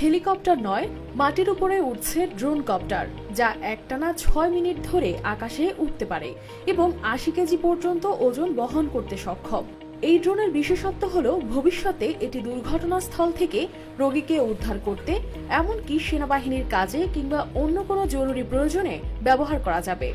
Helicopter নয়, মাটির উপরে উঠছে ড্রোন কপ্টার, যা একটানা ছয় মিনিট ধরে আকাশে উঠতে পারে এবং আশি কেজি পর্যন্ত ওজন বহন করতে সক্ষম। এই ড্রোনের বিশেষত্ব হল ভবিষ্যতে এটি দুর্ঘটনাস্থল থেকে রোগীকে উদ্ধার করতে, এমনকি সেনাবাহিনীর কাজে কিংবা অন্য কোনো জরুরি প্রয়োজনে ব্যবহার করা যাবে।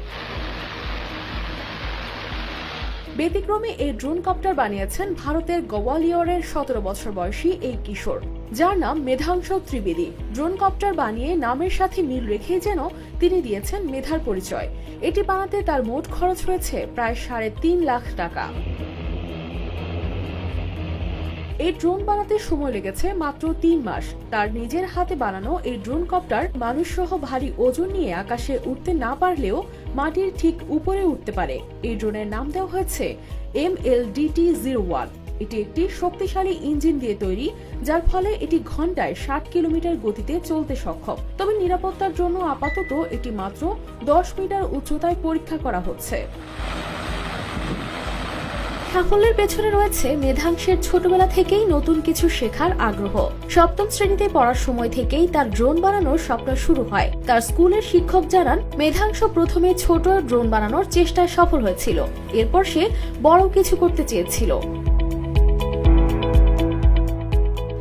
ব্যতিক্রমে এই ড্রোন কপ্টার বানিয়েছেন ভারতের গোয়ালিয়রের সতেরো বছর বয়সী এই কিশোর। যার নাম মেধাংশ ত্রিবেদী। ড্রোন কপ্টার বানিয়ে নামের সাথে মিল রেখে যেন তিনি দিয়েছেন মেধার পরিচয়। এটি বানাতে তার মোট খরচ হয়েছে প্রায় সাড়ে তিন লাখ টাকা। এই ড্রোন বানাতে সময় লেগেছে মাত্র তিন মাস। তার নিজের হাতে বানানো এই ড্রোন কপ্টার মানুষসহ ভারী ওজন নিয়ে আকাশে উঠতে না পারলেও মাটির ঠিক উপরে উঠতে পারে। এই ড্রোনের নাম দেওয়া হয়েছে M L DT zero one. এটি একটি শক্তিশালী ইঞ্জিন দিয়ে তৈরি, যার ফলে এটি ঘন্টায় ষাট কিলোমিটার গতিতে চলতে সক্ষম। তবে নিরাপত্তার জন্য আপাতত এটি মাত্র দশ মিটার উচ্চতায় পরীক্ষা করা হচ্ছে। সাফল্যের পেছনে রয়েছে মেধাংশের ছোটবেলা থেকেই নতুন কিছু শেখার আগ্রহ। সপ্তম শ্রেণীতে পড়ার সময় থেকেই তার ড্রোন বানানোর স্বপ্ন শুরু হয়। তার স্কুলের শিক্ষক জানান, মেধাংশ প্রথমে ছোট ড্রোন বানানোর চেষ্টায় সফল হয়েছিল। এরপর সে বড় কিছু করতে চেয়েছিল।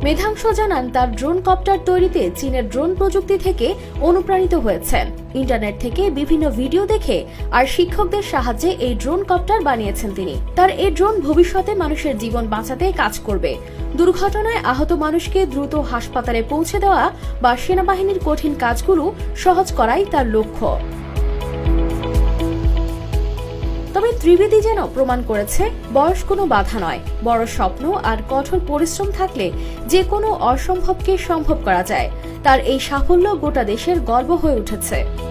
মেধাংশ জানান তার ড্রোন কপ্টার তৈরিতে চীনের ড্রোন প্রযুক্তি থেকে অনুপ্রাণিত হয়েছেন। ইন্টারনেট থেকে বিভিন্ন ভিডিও দেখে আর শিক্ষকদের সাহায্যে এই ড্রোন কপ্টার বানিয়েছেন তিনি। তার এই ড্রোন ভবিষ্যতে মানুষের জীবন বাঁচাতে কাজ করবে। দুর্ঘটনায় আহত মানুষকে দ্রুত হাসপাতালে পৌঁছে দেওয়া বা সেনাবাহিনীর কঠিন কাজগুলো সহজ করাই তার লক্ষ্য। ত্রিবেদী যেন প্রমাণ করেছে, বয়স কোনো বাধা নয়। বড় স্বপ্ন আর কঠোর পরিশ্রম থাকলে যে কোনো অসম্ভবকে সম্ভব করা যায়। তার এই সাফল্য গোটা দেশের গর্ব হয়ে উঠেছে।